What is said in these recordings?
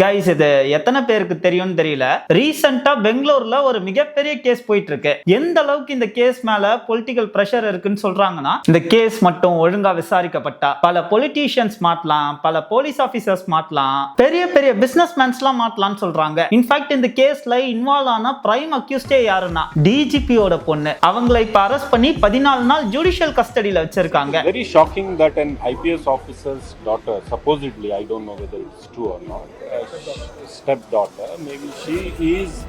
Guys இது எத்தனை பேருக்கு தெரியும்னு தெரியல. ரீசெண்டா பெங்களூர்ல ஒரு மிகப்பெரிய கேஸ் போயிட்டு இருக்கு எந்த அளவுக்கு இந்த கேஸ் மேல பொலிட்டிக்கல் ப்ரெஷர் இருக்குன்னு சொல்றாங்கன்னா இந்த கேஸ் மட்டும் ஒழுங்கா விசாரிக்கப்பட்டா பல பொலிட்டீஷியன்ஸ் மாட்டலாம் பல போலீஸ் ஆபீசர்ஸ் மாட்டலாம் பெரிய பெரிய பிசினஸ் மேன்ஸ்லாம் மாட்டலாம்னு சொல்றாங்க. இன்ஃபேக்ட் இந்த கேஸ்ல இன்வால்வ் ஆன பிரைம் அக்யூஸ்டே யாருன்னா டிஜிபியோட பொண்ணு. அவங்களை இப்ப அரெஸ்ட் பண்ணி பதினாலு நாள் ஜுடிஷியல் கஸ்டடியில வச்சிருக்காங்க. Very shocking that an IPS officer's daughter supposedly I don't know whether it's true or not stepdaughter, maybe she is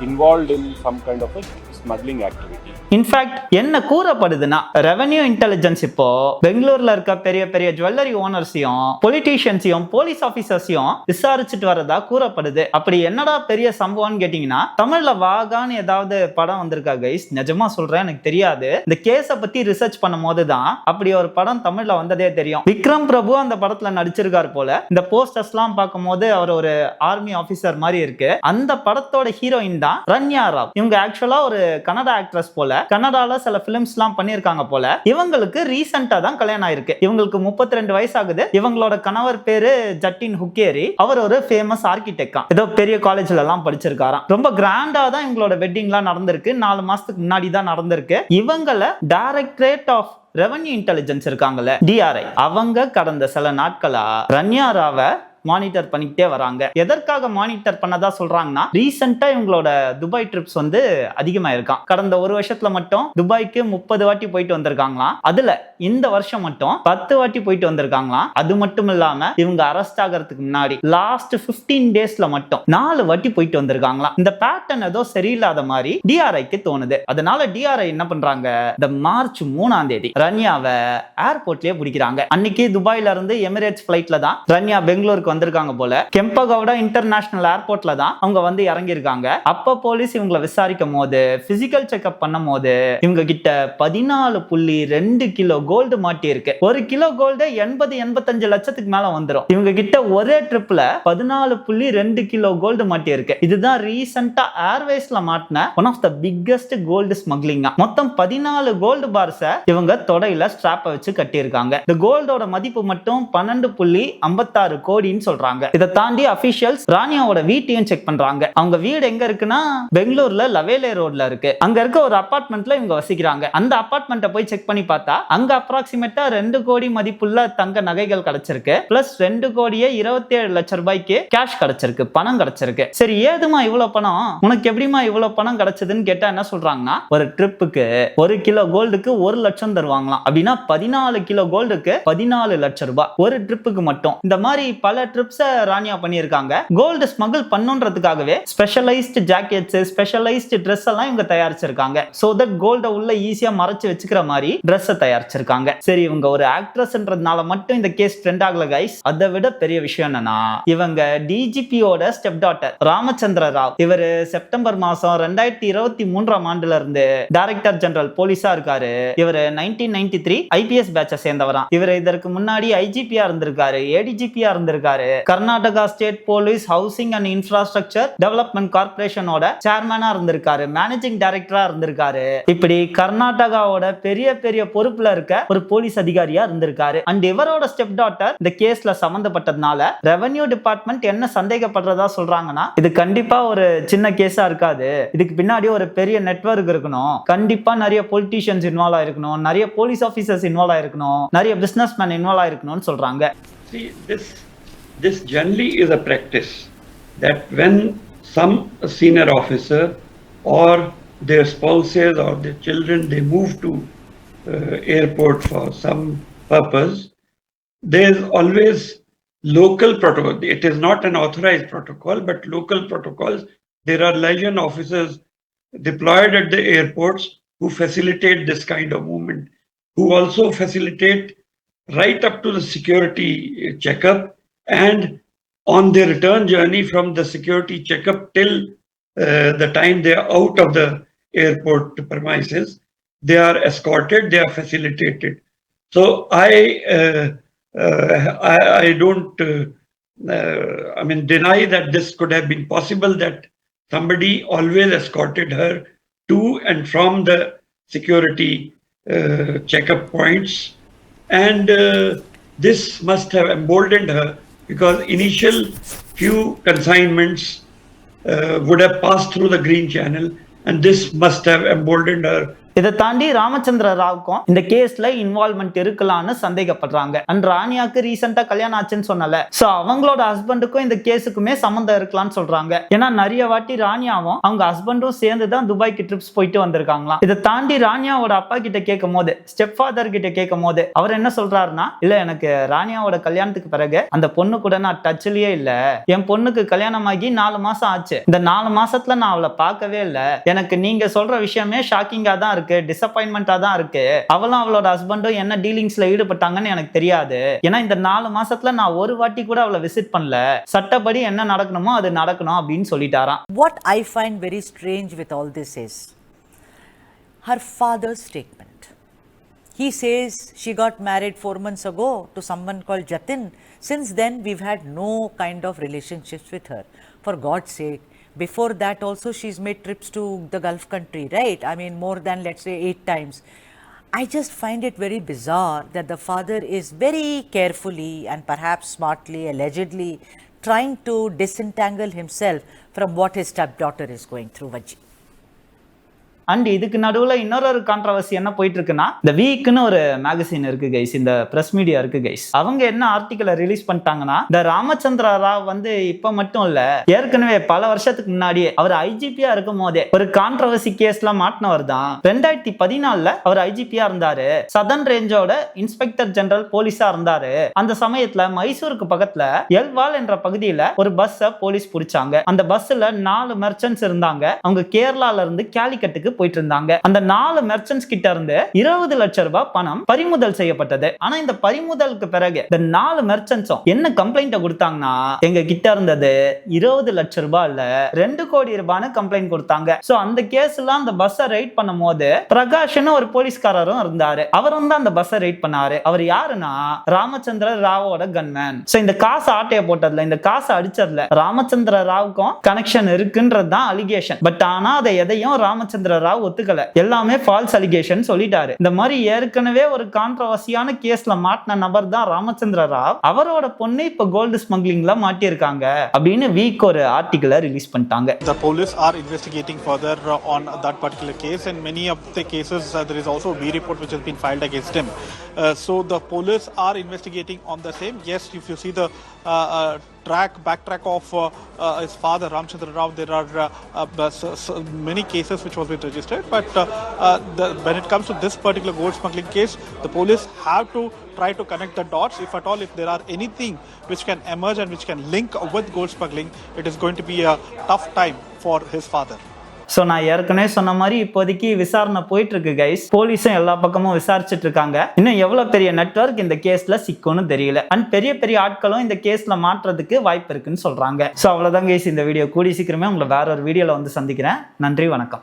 involved in some kind of a smuggling activity in fact என்ன கூறப்படுதுன்னா revenue intelligence இப்போ பெங்களூர்ல இருக்க பெரிய பெரிய jewellery ஓனர்ஸையும் பொலிட்டீஷியன்ஸையும் police ஆபீசர்ஸையும் விசாரிச்சுட்டு வரதா கூறப்படுது. அப்படி என்னடா பெரிய சம்பவம்னு கேட்டீங்கன்னா தமிழ்ல வாகான்னு ஏதாவது படம் வந்திருக்கா கைஸ் நிஜமா சொல்றேன் எனக்கு தெரியாது. இந்த கேஸை பத்தி ரிசர்ச் பண்ணும் போது தான் அப்படி ஒரு படம் தமிழ்ல வந்ததே தெரியும். விக்ரம் பிரபு அந்த படத்துல நடிச்சிருக்காரு போல. இந்த போஸ்டர்ஸ்லாம் பார்க்கும்போது அவர் ஒரு ஆர்மி ஆபீசர் மாதிரி இருக்கு. அந்த படத்தோட ஹீரோயின் தான் ரன்யா ராவ். இவங்க ஆக்சுவலா ஒரு கன்னடா ஆக்ட்ரஸ் போல கன்னடால சில பிலிம்ஸ் எல்லாம் பண்ணிருக்காங்க போல இவங்களுக்கு ரீசெண்டா தான் கல்யாணம் ஆயிருக்கு. இவங்களுக்கு முப்பத்தி ரெண்டு வயசு ஆகுது இவங்களோட கணவர் பேரு ஜட்டின் ஹுக்கேரி. அவர் ஒரு ஃபேமஸ் ஆர்கிடெக்டா ஏதோ பெரிய காலேஜ்ல எல்லாம் படிச்சிருக்காராம். ரொம்ப கிராண்டா தான் இவங்களோட வெட்டிங்லாம் நடந்திருக்கு. நாலு மாசத்துக்கு முன்னாடி தான் நடந்திருக்கு. இவங்கள டைரக்டரேட் ஆஃப் ரெவன்யூ இன்டெலிஜென்ஸ் இருக்காங்கல்ல டிஆர்ஐ அவங்க கடந்த சில நாட்களா ரன்யா ராவை மானிட்டர் பண்ணிக்கிட்டே வராங்க. எதற்காக மானிட்டர் பண்ணதா சொல்றாங்கன்னா ரீசெண்டா இவங்களோட துபாய் ட்ரிப்ஸ் வந்து அதிகமாயிருக்கான். கடந்த ஒரு வருஷத்துல மட்டும் துபாய்க்கு முப்பது வாட்டி போயிட்டு வந்திருக்காங்களாம். அதுல இந்த வருஷம் மட்டும் பத்து வாட்டி போயிட்டு வந்திருக்காங்களாம். அது மட்டும் இல்லாம இவங்க அரெஸ்ட் ஆகிறதுக்கு முன்னாடி லாஸ்ட் 15 டேஸ்ல மட்டும் நாலு வாட்டி போயிட்டு வந்திருக்காங்களாம். இந்த பேட்டர்ன் ஏதோ சரியில்லாத மாதிரி டிஆர்ஐக்கு தோணுது. அதனால டிஆர்ஐ என்ன பண்றாங்க? இந்த மார்ச் மூணாம் தேதி ரன்யாவை ஏர்போர்ட்லயே பிடிக்கிறாங்க. அன்னைக்கு துபாயில இருந்து எமிரேட்ஸ் பிளைட்ல தான் ரன்யா பெங்களூருக்கு வந்திருக்காங்க போல. கெம்பகவுடா இன்டர்நேஷனல் ஏர்போர்ட்ல தான் அவங்க வந்து இறங்கியிருக்காங்க. அப்ப போலீஸ் இவங்களை விசாரிக்கும் போது பிசிக்கல் செக்அப் பண்ணும் போது இவங்க கிட்ட பதினாலு புள்ளி ரெண்டு கிலோ கோல்டு மாட்டி இருக்கு ஒரு கிலோ கோல்டு எண்பது எண்பத்தஞ்சு லட்சத்துக்கு மேல வந்துடும் இவங்க கிட்ட ஒரே ட்ரிப்ல பதினாலு புள்ளி ரெண்டு கிலோ கோல்டு மாட்டி இருக்கு இதுதான் ரீசெண்டா ஏர்வேஸ்ல மாட்டின one of the biggest gold ஸ்மக்லிங்கா மொத்தம் பதினாலு கோல்டு பார்ஸ இவங்க தொடையில ஸ்ட்ராப்பை வச்சு கட்டியிருக்காங்க. இந்த கோல்டோட மதிப்பு மட்டும் பன்னெண்டு புள்ளி ஐம்பத்தாறு கோடின்னு சொல்றாங்க. இதை தாண்டி அபிஷியல்ஸ் ராணியாவோட வீட்டையும் செக் பண்றாங்க. அவங்க வீடு எங்க இருக்குன்னா பெங்களூர்ல லவேலே ரோட்ல இருக்கு. அங்க இருக்க ஒரு அபார்ட்மெண்ட்ல இவங்க வசிக்கிறாங்க. அந்த அபார்ட்மெண்ட்டை போய் செக் பண்ணி பார்த்தா அங்க அப்ராக்சிமேட்டா ரெண்டு கோடி மதிப்புள்ள தங்க நகைகள் கிடைச்சிருக்கு. பிளஸ் ரெண்டு கோடியே இருபத்தி ஏழு லட்சம் ரூபாய்க்கு கேஷ் கிடைச்சிருக்கு. பணம் கிடைச்சிருக்கு. சரி ஏதுமா இவ்வளவு பணம்? உனக்கு எப்படிமா இவ்வளவு பணம் கிடைச்சதுன்னு கேட்டா என்ன சொல்றாங்கன்னா ஒரு ட்ரிப்புக்கு ஒரு கிலோ கோல்டுக்கு ஒரு லட்சம் தருவாங்களாம். அப்படின்னா பதினாலு கிலோ கோல்டுக்கு பதினாலு லட்சம் ரூபாய். ஒரு ட்ரிப்புக்கு மட்டும். இந்த மாதிரி பல ட்ரிப்ஸை ராணியா பண்ணியிருக்காங்க. கோல்டு ஸ்மகிள் பண்ணுன்றதுக்காகவே ஸ்பெஷலைஸ்டு ஜாக்கெட்ஸ் ஸ்பெஷலைஸ்டு ட்ரெஸ் எல்லாம் இவங்க தயாரிச்சிருக்காங்க. ஸோ தட் கோல்ட உள்ள ஈஸியாக மறைச்சு வச்சுக்கிற மாதிரி ட்ரெஸ்ஸை தயாரிச்சிருக்காங்க. சரி இவங்க ஒரு ஆக்ட்ரஸ்ன்றதுனால மட்டும் இந்த கேஸ் ட்ரெண்ட் ஆகல கைஸ் அதை விட பெரிய விஷயம் என்னன்னா இவங்க டிஜிபியோட ஸ்டெப் டாட்டர் ராமச்சந்திர ராவ். இவர் செப்டம்பர் மாசம் ரெண்டாயிரத்தி இருபத்தி மூன்றாம் ஆண்டுல இருந்து டைரக்டர் ஜெனரல் போலீஸா இருக்காரு. இவர் நைன்டீன் நைன்டி த்ரீ ஐபிஎஸ் பேட்சை சேர்ந்தவரா இவர் இதற்கு முன்னாடி ஐஜிபியா இருந்திருக்காரு ஏடிஜிபியா இருந்திருக்காரு. Karnataka state police housing and infrastructure development கார்பரேஷனோட சேர்மனா இருந்திருக்காரு மேனேஜிங் டைரக்டரா இருந்திருக்காரு. இப்படி கர்நாடகாவோட பெரிய பெரிய பொறுப்புல இருக்க ஒரு போலீஸ் அதிகாரியா இருந்திருக்காரு. அண்ட் இவரோட ஸ்டெப் டாட்டர் இந்த கேஸ்ல சம்பந்தப்பட்டதுனால ரெவென்யூ டிபார்ட்மெண்ட் என்ன சந்தேகப்படுறதா சொல்றாங்கன்னா இது கண்டிப்பா ஒரு சின்ன கேஸா இருக்காது. இதுக்கு பின்னாடி ஒரு பெரிய நெட்வொர்க் இருக்கணும். கண்டிப்பா நிறைய பொலிட்டீஷியன்ஸ் இன்வால்வ் ஆயிருக்கணும். நிறைய போலீஸ் ஆபீசர்ஸ் இன்வால்வ் ஆயிருக்கணும். நிறைய பிசினஸ் மேன் இன்வால்வ் ஆயிருக்கணும்னு சொல்றாங்க. See, this, generally is a practice that when some senior officer or their spouses or their children, they move to uh, airport for some purpose, there is always local protocol. It is not an authorized protocol, but local protocols. There are liaison officers deployed at the airports who facilitate this kind of movement, who also facilitate right up to the security checkup and on their return journey from the security checkup till uh, the time they are out of the airport premises they are escorted they are facilitated. So i uh, uh, I, I don't uh, uh, i mean deny that this could have been possible that somebody always escorted her to and from the security uh, checkup points. And this must have emboldened her because initial few consignments uh, would have passed through the green channel, and this must have emboldened her இதை தாண்டி ராமச்சந்திர ராவுக்கும் இந்த கேஸ்ல involvement இருக்கலாம்னு சந்தேகப்படுறாங்க. And ராணியாக்கு ரீசெண்டா கல்யாணம் ஆச்சுன்னு சொன்னல. So அவங்களோட ஹஸ்பண்டுக்கும் இந்த கேஸுக்குமே சம்மந்தம் இருக்கலாம்னு சொல்றாங்க. ஏன்னா நிறைய வாட்டி ராணியாவும் அவங்க ஹஸ்பண்டும் சேர்ந்து தான் துபாய்க்கு ட்ரிப்ஸ் போயிட்டு வந்திருக்காங்களாம். இதை தாண்டி ராணியாவோட அப்பா கிட்ட கேட்கும் போது ஸ்டெப் ஃபாதர் கிட்ட கேட்கும் போது அவர் என்ன சொல்றாருன்னா இல்ல எனக்கு ராணியாவோட கல்யாணத்துக்கு பிறகு அந்த பொண்ணு கூட நான் டச்லயே இல்ல. என் பொண்ணுக்கு கல்யாணம் ஆகி நாலு மாசம் ஆச்சு. இந்த நாலு மாசத்துல நான் அவளை பார்க்கவே இல்ல. எனக்கு நீங்க சொல்ற விஷயமே ஷாக்கிங்கா தான் இருக்கு. இருக்கு டிசப்பாயின்மெண்டா தான் இருக்கு. அவளும் அவளோட ஹஸ்பண்டும் என்ன டீலிங்ஸ்ல ஈடுபட்டாங்கன்னு எனக்கு தெரியாது. ஏன்னா இந்த நாலு மாசத்துல நான் ஒரு வாட்டி கூட அவளை விசிட் பண்ணல. சட்டப்படி என்ன நடக்கணுமோ அது நடக்கணும் அப்படின்னு சொல்லிட்டாராம். What I find very strange with all this is her father statement he says she got married four months ago to summon call Jatin Since then, we've had no kind of relationships with her. For God's sake, before that also she's made trips to the Gulf country, right? I mean, more than let's say eight times. I just find it very bizarre that the father is very carefully and perhaps smartly, allegedly, trying to disentangle himself from what his stepdaughter is going through, Vaji. And இதுக்கு நடுவில் இன்னொரு ஒரு controversy என்ன போயிட்டு இருக்குன்னா இந்த வீக்னு ஒரு magazine இருக்கு கைஸ் இந்த பிரஸ் மீடியா இருக்கு கைஸ் அவங்க என்ன ஆர்டிக்கலை ரிலீஸ் பண்ணிட்டாங்கன்னா இந்த ராமச்சந்திர ராவ் வந்து இப்ப மட்டும் இல்ல ஏற்கனவே பல வருஷத்துக்கு முன்னாடியே அவர் ஐஜிபியா இருக்கும் போதே ஒரு கான்ட்ரவர்சி கேஸ்ல மாட்டினவர் தான். ரெண்டாயிரத்தி பதினாலுல அவர் ஐஜிபியா இருந்தாரு. சதன் ரேஞ்சோட இன்ஸ்பெக்டர் ஜெனரல் போலீஸா இருந்தாரு. அந்த சமயத்துல மைசூருக்கு பக்கத்துல எல்வால் என்ற பகுதியில ஒரு பஸ் போலீஸ் பிடிச்சாங்க. அந்த பஸ்ல நாலு மெர்ச்சன்ட்ஸ் இருந்தாங்க. அவங்க கேரளால இருந்து கேலிக்கட்டுக்கு போயிட்டு இருந்தாங்க அந்த நாலு மெர்ச்சன்ட்ஸ் கிட்ட இருந்து இருபது லட்சம் ரூபாய் பணம் பறிமுதல் செய்யப்பட்டது. ஆனா இந்த பறிமுதலுக்கு பிறகு இந்த நாலு மெர்ச்சன்ட்ஸும் என்ன கம்ப்ளைண்ட் கொடுத்தாங்கன்னா எங்க கிட்ட இருந்தது இருபது லட்சம் ரூபாய் இல்ல ரெண்டு கோடி ரூபான்னு கம்ப்ளைண்ட் கொடுத்தாங்க. சோ அந்த கேஸ் எல்லாம் அந்த பஸ்ஸை ரைட் பண்ணும் போது பிரகாஷ்னு ஒரு போலீஸ்காரரும் இருந்தாரு. அவரும் தான் அந்த பஸ்ஸை ரைட் பண்ணாரு. அவர் யாருன்னா ராமச்சந்திர ராவோட கன்மேன் சோ இந்த காசு ஆட்டைய போட்டதுல இந்த காசு அடிச்சதுல ராமச்சந்திர ராவுக்கும் கனெக்ஷன் இருக்குன்றது தான் அலிகேஷன் பட் ஆனா அதை எதையும் ராமச்சந்திர ராவ் ஒத்துக்கல எல்லாமே ஃபால்ஸ் அலிகேஷன் சொல்லிட்டாரு இந்த மாதிரி ஏற்கனவே ஒரு கான்ட்ரவர்சியான கேஸ்ல மாட்டின நபர் தான் ராமச்சந்திர ராவ் அவரோட பொண்ணு இப்ப கோல்டு ஸ்மக்லிங்ல மாட்டியிருக்காங்க அப்படின்னு வீக் ஒரு ஆர்டிகிளை ரிலீஸ் பண்ணிட்டாங்க The police are investigating further uh, on that particular case, and many of the cases uh, there is also a B report which has been filed against him. Uh, so the police are investigating on the same. Yes, if you see the uh, uh, track backtrack of uh, uh, his father Ramchandra Rao, there are uh, uh, uh, many cases which was been registered. But uh, uh, the, when it comes to this particular gold smuggling case, the police have to try to connect the dots. If at all, if there are anything which can emerge and which can link with gold smuggling, it is going to be a tough time for his father. So நான் ஏற்கனவே சொன்ன மாதிரி இப்போதைக்கு விசாரணை போயிட்டு இருக்கு guys போலீஸும் எல்லா பக்கமும் விசாரிச்சுட்டு இருக்காங்க இன்னும் எவ்வளவு பெரிய நெட்வொர்க் இந்த கேஸ்ல சிக்கும்னு தெரியல. அண்ட் பெரிய பெரிய ஆட்களும் இந்த கேஸ்ல மாற்றுறதுக்கு வாய்ப்பு இருக்குன்னு சொல்றாங்க. ஸோ அவ்வளோதான் கைஸ் இந்த வீடியோ கூடி சீக்கிரமே உங்களை வேற ஒரு வீடியோவில் வந்து சந்திக்கிறேன். நன்றி வணக்கம்.